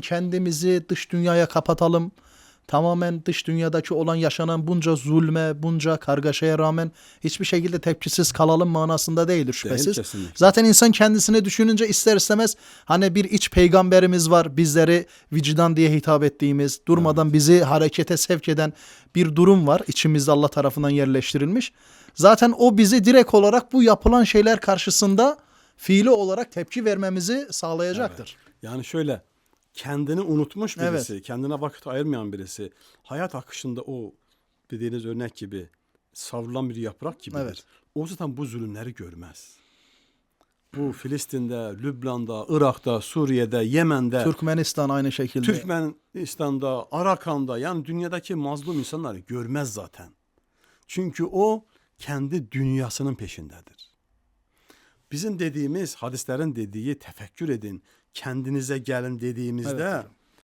kendimizi dış dünyaya kapatalım. Tamamen dış dünyadaki olan yaşanan bunca zulme, bunca kargaşaya rağmen hiçbir şekilde tepkisiz kalalım manasında değildir şüphesiz. kesinlikle. Zaten insan kendisini düşününce ister istemez hani bir iç peygamberimiz var bizleri vicdan diye hitap ettiğimiz, durmadan bizi harekete sevk eden bir durum var içimizde Allah tarafından yerleştirilmiş. Zaten o bizi direkt olarak bu yapılan şeyler karşısında fiili olarak tepki vermemizi sağlayacaktır. Yani şöyle kendini unutmuş Evet. birisi, kendine vakit ayırmayan birisi hayat akışında o dediğiniz örnek gibi savrulan bir yaprak gibidir. Evet. O zaten bu zulümleri görmez. Bu Filistin'de, Lübnan'da, Irak'ta, Suriye'de, Yemen'de, Türkmenistan aynı şekilde. Türkmenistan'da, Arakan'da yani dünyadaki mazlum insanları görmez zaten. Çünkü o kendi dünyasının peşindedir. Bizim dediğimiz hadislerin dediği tefekkür edin, kendinize gelin dediğimizde Evet.